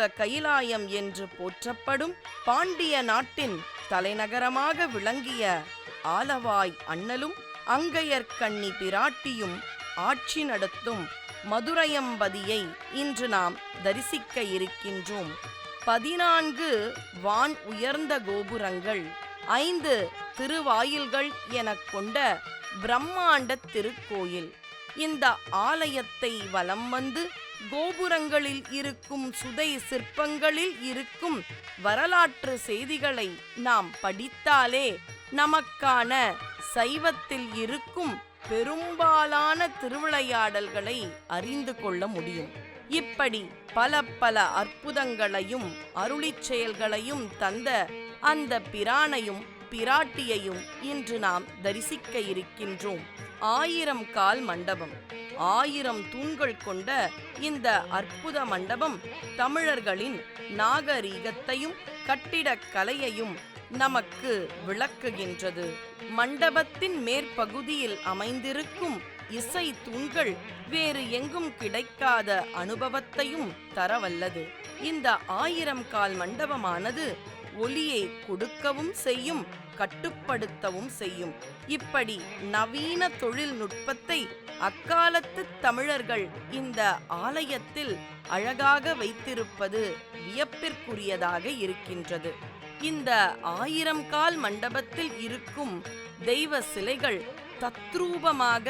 பஞ்சமுக கைலாயம் என்று போற்றப்படும் பாண்டிய நாட்டின் தலைநகரமாக விளங்கிய ஆலவாய் அண்ணலும் அங்கையர்கண்ணி பிராட்டியும் ஆட்சி நடத்தும் மதுரையம்பதியை இன்று நாம் தரிசிக்க இருக்கின்றோம். பதினான்கு வான் உயர்ந்த கோபுரங்கள் ஐந்து திருவாயில்கள் எனக் கொண்ட பிரம்மாண்ட திருக்கோயில். இந்த ஆலயத்தை வலம் வந்து கோபுரங்களில் இருக்கும் சுதை சிற்பங்களில் இருக்கும் வரலாற்று செய்திகளை நாம் படித்தாலே நமக்கான சைவத்தில் இருக்கும் பெரும்பாலான திருவிளையாடல்களை அறிந்து கொள்ள முடியும். இப்படி பல பல அற்புதங்களையும் அருளிச் செயல்களையும் தந்த அந்த பிரானையும் பிராட்டியையும் இன்று நாம் தரிசிக்க இருக்கின்றோம். ஆயிரம் கால் மண்டபம். ஆயிரம் தூண்கள் கொண்ட இந்த அற்புத மண்டபம் தமிழர்களின் நாகரீகத்தையும் கட்டிடக்கலையையும் நமக்கு விளக்குகின்றது. மண்டபத்தின் மேற்பகுதியில் அமைந்திருக்கும் இசை தூண்கள் வேறு எங்கும் கிடைக்காத அனுபவத்தையும் தரவல்லது. இந்த ஆயிரம் கால் மண்டபமானது ஒலியை கொடுக்கவும் செய்யும் கட்டுப்படுத்தவும் செய்யும். இப்படி நவீன தொழில்நுட்பத்தை அக்காலத்து தமிழர்கள் இந்த ஆலயத்தில் அழகாக வைத்திருப்பது வியப்பிற்குரியதாக இருக்கின்றது. இந்த ஆயிரம் கால் மண்டபத்தில் இருக்கும் தெய்வ சிலைகள் தத்ரூபமாக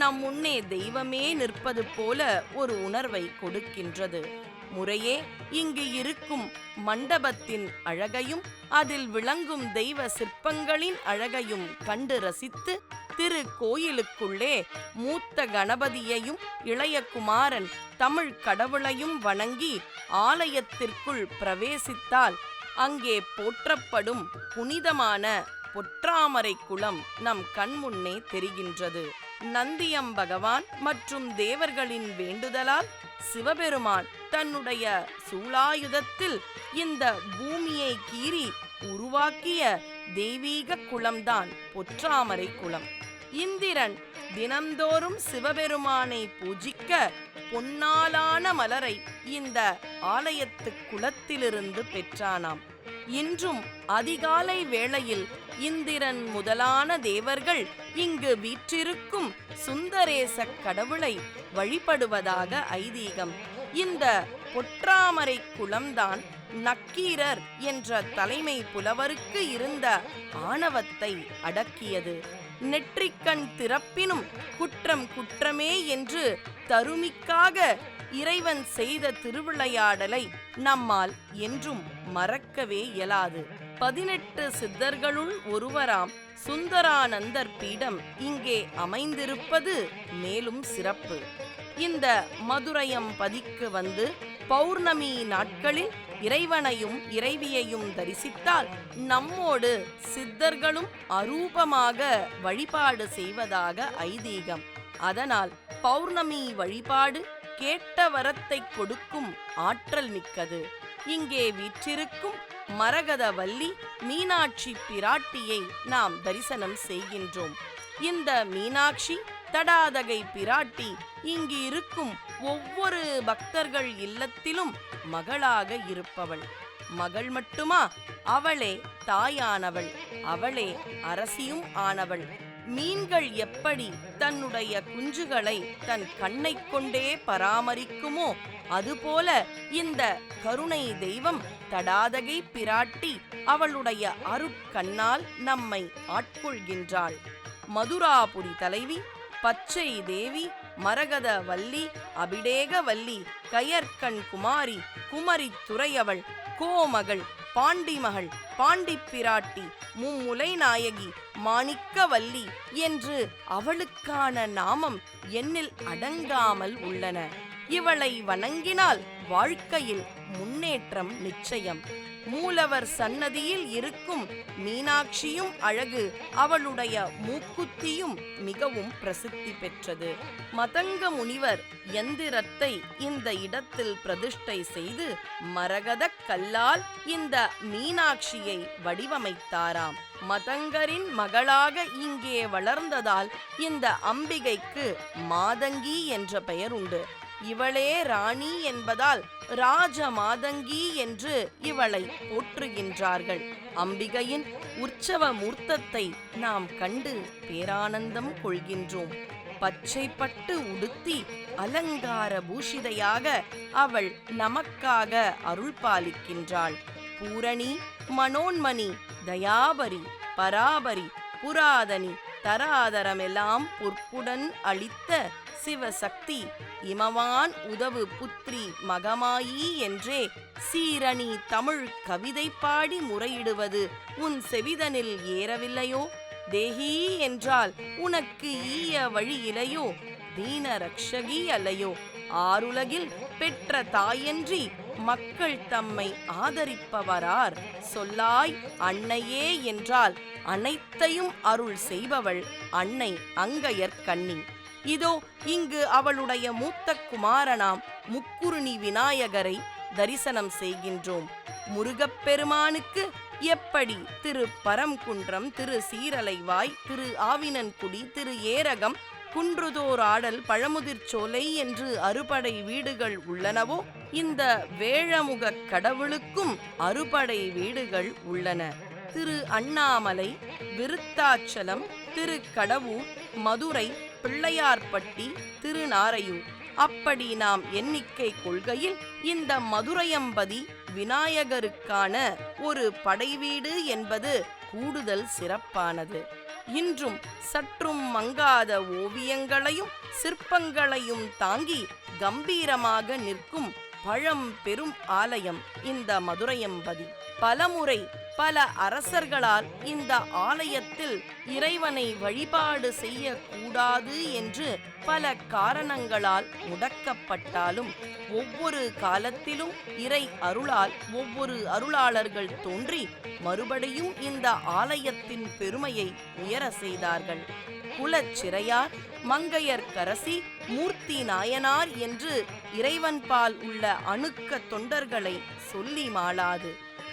நம் முன்னே தெய்வமே நிற்பது போல ஒரு உணர்வை கொடுக்கின்றது. முறையே இங்கு இருக்கும் மண்டபத்தின் அழகையும் அதில் விளங்கும் தெய்வ சிற்பங்களின் அழகையும் கண்டு ரசித்து திரு கோயிலுக்குள்ளே மூத்த கணபதியையும் இளைய குமாரன் தமிழ் கடவுளையும் வணங்கி ஆலயத்திற்குள் பிரவேசித்தால் அங்கே போற்றப்படும் புனிதமான பொற்றாமரை குளம் நம் கண்முன்னே தெரிகின்றது. நந்தியம் பகவான் மற்றும் தேவர்களின் வேண்டுதலால் சிவபெருமான் தன்னுடைய சூலாயுதத்தில் இந்த பூமியை கீறி உருவாக்கிய தெய்வீக குளம்தான் பொற்றாமரை குளம். இந்திரன் தினந்தோறும் சிவபெருமானை பூஜிக்க பொன்னாலான மலரை இந்த ஆலயத்து குளத்திலிருந்து பெற்றானாம். இன்றும் அதிகாலை வேளையில் இந்திரன் முதலான தேவர்கள் இங்கு வீற்றிருக்கும் சுந்தரேச கடவுளை வழிபடுவதாக ஐதீகம். இந்த பொற்றாமரை குளம்தான் நக்கீரர் என்ற தலைமை புலவருக்கு இருந்த ஆணவத்தை அடக்கியது. நெற்றிக்கண் திறப்பினும் குற்றம் குற்றமே என்று தருமிக்காக இறைவன் செய்த திருவிளையாடலை நம்மால் என்றும் மறக்கவே இயலாது. பதினெட்டு சித்தர்களுள் ஒருவராம் சுந்தரானந்தர் பீடம் இங்கே அமைந்திருப்பது மேலும் சிறப்பு. இந்த மதுரையம் பதிக்கு வந்து பௌர்ணமி நாட்களில் இறைவனையும் இறைவியையும் தரிசித்தால் நம்மோடு சித்தர்களும் அரூபமாக வழிபாடு செய்வதாக ஐதீகம். அதனால் பௌர்ணமி வழிபாடு கேட்ட வரத்தை கொடுக்கும் ஆற்றல் மிக்கது. இங்கே வீற்றிருக்கும் மரகதவல்லி மீனாட்சி பிராட்டியை நாம் தரிசனம் செய்கின்றோம். இந்த மீனாட்சி தடாதகை பிராட்டி இங்கு இருக்கும் ஒவ்வொரு பக்தர்கள் இல்லத்திலும் மகளாக இருப்பவள். மகள் மட்டுமா? அவளே தாயானவள். அவளே அரசியும் ஆனவள். மீன்கள் எப்படி தன்னுடைய குஞ்சுகளை தன் கண்ணை கொண்டே பராமரிக்குமோ அதுபோல இந்த கருணை தெய்வம் தடாதகை பிராட்டி அவளுடைய அருட்கண்ணால் நம்மை ஆட்கொள்கின்றாள். மதுராபுரி தலைவி பச்சை தேவி மரகத வல்லி அபிடேக வல்லி கயற்கண் குமாரி குமரி துறையவள் கோமகள் பாண்டிமகள் பாண்டிப்பிராட்டி மும்முலை நாயகி மாணிக்கவல்லி என்று அவளுக்கான நாமம் எண்ணில் அடங்காமல் உள்ளன. இவளை வணங்கினால் வாழ்க்கையில் முன்னேற்றம் நிச்சயம். மூலவர் சன்னதியில் இருக்கும் மீனாட்சியும் அழகு அவளுடைய மூக்குத்தியும் மிகவும் பிரசித்தி பெற்றது. மதங்க முனிவர் எந்திரத்தை இந்த இடத்தில் பிரதிஷ்டை செய்து மரகதக் கல்லால் இந்த மீனாட்சியை வடிவமைத்தாராம். மதங்கரின் மகளாக இங்கே வளர்ந்ததால் இந்த அம்பிகைக்கு மாதங்கி என்ற பெயர் உண்டு இவளே ராணி என்பதால் ராஜ மாதங்கி என்று இவளை போற்றுகின்றார்கள். அம்பிகையின் உற்சவ மூர்த்தத்தை நாம் கண்டு பேரானந்தம் கொள்கின்றோம். பச்சை பட்டு உடுத்தி அலங்கார பூஷிதையாக அவள் நமக்காக அருள் பாலிக்கின்றாள். பூரணி மனோன்மணி தயாபரி பராபரி புராதனி தராதரமெல்லாம் பொற்புடன் அளித்த சிவசக்தி இமவான் உதவு புத்ரி மகமாயி என்றே சீரணி தமிழ் கவிதை பாடி முறையிடுவது உன் செவிதனில் ஏறவில்லையோ? தேஹி என்றால் உனக்கு ஈய வழியிலையோ தீன ரக்ஷகி அல்லையோ? ஆருலகில் பெற்ற தாயன்றி மக்கள் தம்மை ஆதரிப்பவரார் சொல்லாய் அன்னையே என்றால் அனைத்தையும் அருள் செய்பவள் அன்னை அங்கையர் கண்ணி இதோ இங்கு அவளுடைய மூத்த குமாரனாம் முக்குருணி விநாயகரை தரிசனம் செய்கின்றோம். முருகப்பெருமானுக்கு எப்படி திரு பரம்குன்றம் திரு சீரலைவாய் திரு ஆவினன்குடி திரு ஏரகம் குன்றுதோர் ஆடல் பழமுதிர்ச்சோலை என்று அறுபடை வீடுகள் உள்ளனவோ இந்த வேழமுகக் கடவுளுக்கும் அறுபடை வீடுகள் உள்ளன. திரு அண்ணாமலை விருத்தாச்சலம் திரு கடவூர் மதுரை பிள்ளையார்பட்டி திருநாரையூர். அப்படி நாம் எண்ணிக்கை கொள்கையில் இந்த மதுரையம்பதி விநாயகருக்கான ஒரு படைவீடு என்பது கூடுதல் சிறப்பானது. இன்றும் சற்றும் மங்காத ஓவியங்களையும் சிற்பங்களையும் தாங்கி கம்பீரமாக நிற்கும் பழம் பெரும் ஆலயம் இந்த மதுரையம்பதி. பலமுறை பல அரசர்களால் இந்த ஆலயத்தில் இறைவனை வழிபாடு செய்யக்கூடாது என்று பல காரணங்களால் முடக்கப்பட்டாலும் ஒவ்வொரு காலத்திலும் இறை அருளால் ஒவ்வொரு அருளாளர்கள் தோன்றி மறுபடியும் இந்த ஆலயத்தின் பெருமையை உயர செய்தார்கள். குலச்சிறையார் மங்கையர்க்கரசி மூர்த்தி நாயனார் என்று இறைவன்பால் உள்ள அணுக்க தொண்டர்களை சொல்லி மாளாது.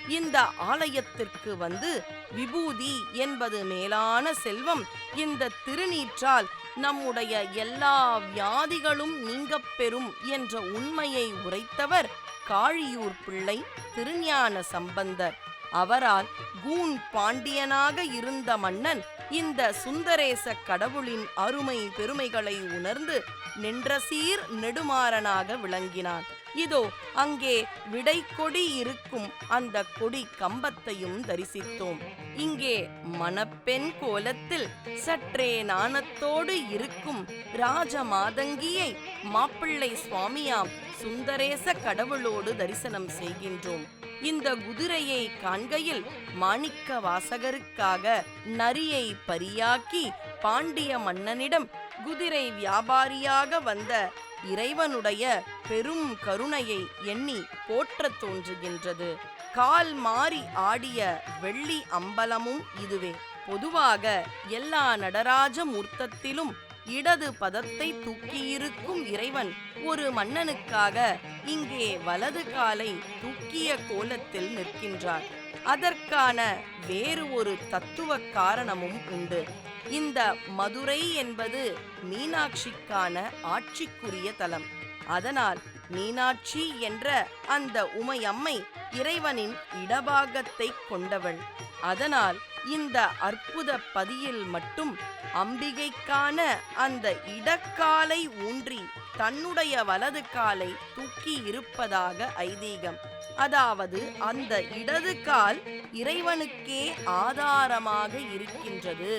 இந்த ஆலயத்திற்கு வந்து விபூதி என்பது மேலான செல்வம். இந்த திருநீற்றால் நம்முடைய எல்லா வியாதிகளும் நீங்கப் பெறும் என்ற உண்மையை உரைத்தவர் காழியூர் பிள்ளை திருஞான சம்பந்தர். அவரால் கூன் பாண்டியனாக இருந்த மன்னன் இந்த சுந்தரேச கடவுளின் அருமை பெருமைகளை உணர்ந்து நின்ற சீர் நெடுமாறனாக விளங்கினான் இதோ அங்கே விடைக்கொடி இருக்கும் அந்த கொடி கம்பத்தையும் தரிசித்தோம். இங்கே மணப்பெண் கோலத்தில் சற்றே நாணத்தோடு இருக்கும் ராஜமாதங்கியை மாப்பிள்ளை சுவாமியாம் சுந்தரேச கடவுளோடு தரிசனம் செய்கின்றோம். இந்த குதிரையை காண்கையில் மாணிக்க வாசகருக்காக நரியை பரியாக்கி பாண்டிய மன்னனிடம் குதிரை வியாபாரியாக வந்த இறைவனுடைய பெரும் கருணையை எண்ணி போற்றத் தோன்றுகின்றது. கால் மாறி ஆடிய வெள்ளி அம்பலமும் இதுவே. பொதுவாக எல்லா நடராஜ மூர்த்தத்திலும் இடது பதத்தை தூக்கியிருக்கும் இறைவன் ஒரு மன்னனுக்காக இங்கே வலது காலை தூக்கிய கோலத்தில் நிற்கின்றார். அதற்கான வேறு ஒரு தத்துவ காரணமும் உண்டு. இந்த மதுரை என்பது மீனாட்சிக்கான ஆட்சிக்குரிய தலம். அதனால் மீனாட்சி என்ற அந்த உமையம்மை இறைவனின் இடபாகத்தை கொண்டவள். அதனால் இந்த அற்புத பதியில் மட்டும் அம்பிகைக்கான அந்த இடக்காலை ஊன்றி தன்னுடைய வலது காலை தூக்கி இருப்பதாக ஐதீகம். அதாவது அந்த இடது கால் இறைவனுக்கே ஆதாரமாக இருக்கின்றது.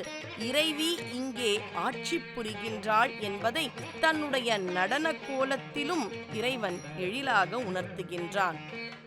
இறைவி இங்கே ஆட்சி புரிகின்றாள் என்பதை தன்னுடைய நடன கோலத்திலும் இறைவன் எழிலாக உணர்த்துகின்றான்.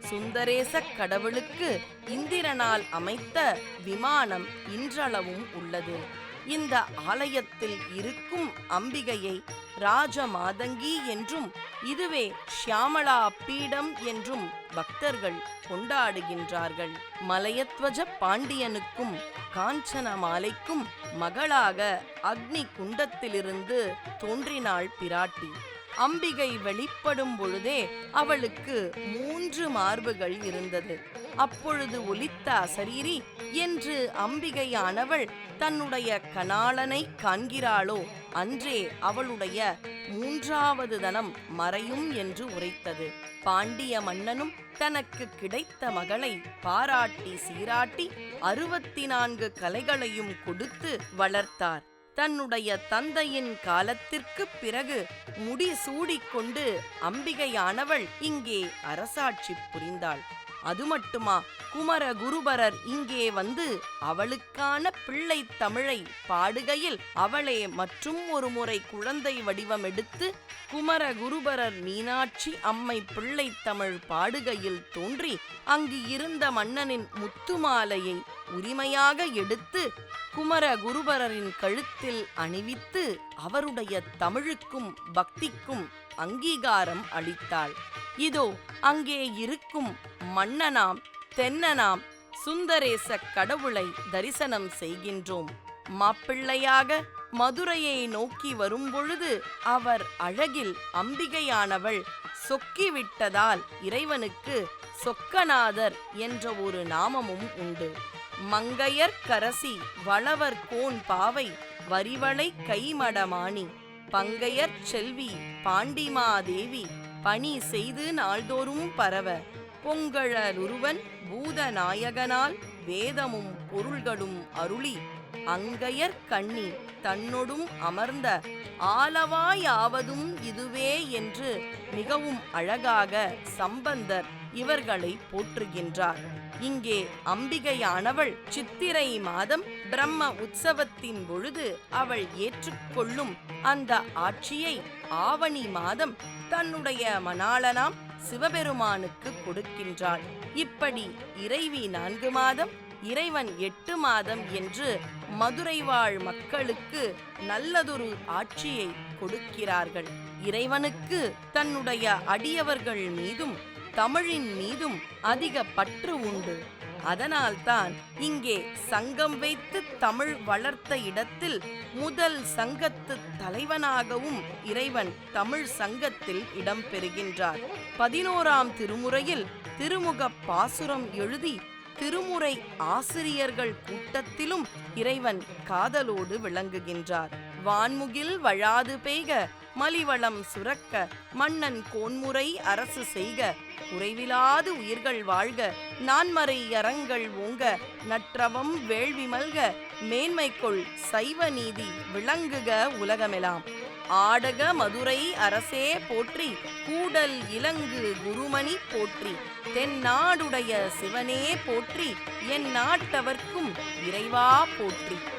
சுந்தரேச கடவுளுக்கு இந்திரனால் அமைத்த விமானம் இன்றளவும் உள்ளது. இந்த ஆலயத்தில் இருக்கும் அம்பிகையை ராஜமாதங்கி என்றும் இதுவே ஷியாமளா பீடம் என்றும் பக்தர்கள் கொண்டாடுகின்றார்கள். மலையத்வஜ பாண்டியனுக்கும் காஞ்சன மாலைக்கும் மகளாக அக்னி குண்டத்திலிருந்து தோன்றினாள் பிராட்டி. அம்பிகை வெளிப்படும் பொழுதே அவளுக்கு மூன்று மார்புகள் இருந்தது. அப்பொழுது ஒலித்த அசரீரி என்று அம்பிகையானவள் தன்னுடைய கணாளனை காண்கிறாளோ? அன்றே அவளுடைய மூன்றாவது தனம் மறையும் என்று உரைத்தது. பாண்டிய மன்னனும் தனக்கு கிடைத்த மகளை பாராட்டி சீராட்டி அறுபத்தி நான்கு கலைகளையும் கொடுத்து வளர்த்தார். தன்னுடைய தந்தையின் காலத்திற்குப் பிறகு முடி சூடிக்கொண்டு அம்பிகையானவள் இங்கே அரசாட்சி புரிந்தாள். அது மட்டுமா? குமர குருபரர் இங்கே வந்து அவளுக்கான பிள்ளை தமிழை பாடுகையில் அவளே மற்றும் ஒரு முறை குழந்தை வடிவம் எடுத்து குமர குருபரர் மீனாட்சி அம்மை பிள்ளை தமிழ் பாடுகையில் தோன்றி அங்கு இருந்த மன்னனின் முத்துமாலையை உரிமையாக எடுத்து குமர குருபரரின் கழுத்தில் அணிவித்து அவருடைய தமிழுக்கும் பக்திக்கும் அங்கீகாரம் அளித்தாள். இதோ அங்கே இருக்கும் மன்னனாம் தென்னனாம் சுந்தரேச கடவுளை தரிசனம் செய்கின்றோம். மாப்பிள்ளையாக மதுரையை நோக்கி வரும்பொழுது அவர் அழகில் அம்பிகையானவள் சொக்கிவிட்டதால் இறைவனுக்கு சொக்கநாதர் என்ற ஒரு நாமமும் உண்டு. மங்கையர் கரசி வளவர் கோன் பாவை வரிவளை கைமடமாணி பங்கையர் செல்வி பாண்டிமாதேவி பணி செய்து நாள்தோறும் பரவ. பொங்கழலுருவன் பூதநாயகனால் வேதமும் பொருள்களும் அருளி. அங்கையர் கண்ணி தன்னொடும் அமர்ந்த. ஆலவாயாவதும் இதுவே என்று மிகவும் அழகாக சம்பந்தர் இவர்களை போற்றுகின்றார். இங்கே அம்பிகையானவள் சித்திரை மாதம் பிரம்ம உற்சவத்தின் பொழுது அவள் ஏற்றுக்கொள்ளும் அந்த ஆட்சியை ஆவணி மாதம் தன்னுடைய மணாளனாம் சிவபெருமானுக்கு கொடுக்கின்றாள். இப்படி இறைவி நான்கு மாதம் இறைவன் எட்டு மாதம் என்று மதுரை வாழ் மக்களுக்கு நல்லதொரு ஆட்சியை கொடுக்கிறார்கள். இறைவனுக்கு தன்னுடைய அடியவர்கள் மீதும் தமிழின் மீதும் அதிக பற்று உண்டு. அதனால்தான் இங்கே சங்கம் வைத்து தமிழ் வளர்த்த இடத்தில் முதல் சங்கத்து தலைவனாகவும் இறைவன் தமிழ் சங்கத்தில் இடம்பெறுகின்றார் பதினோராம் திருமுறையில் திருமுக பாசுரம் எழுதி திருமுறை ஆசிரியர்கள் கூட்டத்திலும் இறைவன் காதலோடு விளங்குகின்றார். வான்முகில் வழாது பெய்க மலிவளம் சுரக்க மன்னன் கோன்முறை அரசு செய்க. குறைவிலாது உயிர்கள் வாழ்க நான்மறை அறங்கள் ஓங்க. நற்றவம் வேள்வி மல்க மேன்மைக்குள் சைவ நீதி விளங்குக உலகமெலாம். ஆடக மதுரை அரசே போற்றி கூடல் இலங்கு குருமணி போற்றி. தென்னாடுடைய சிவனே போற்றி என் நாட்டவர்க்கும் இறைவா போற்றி.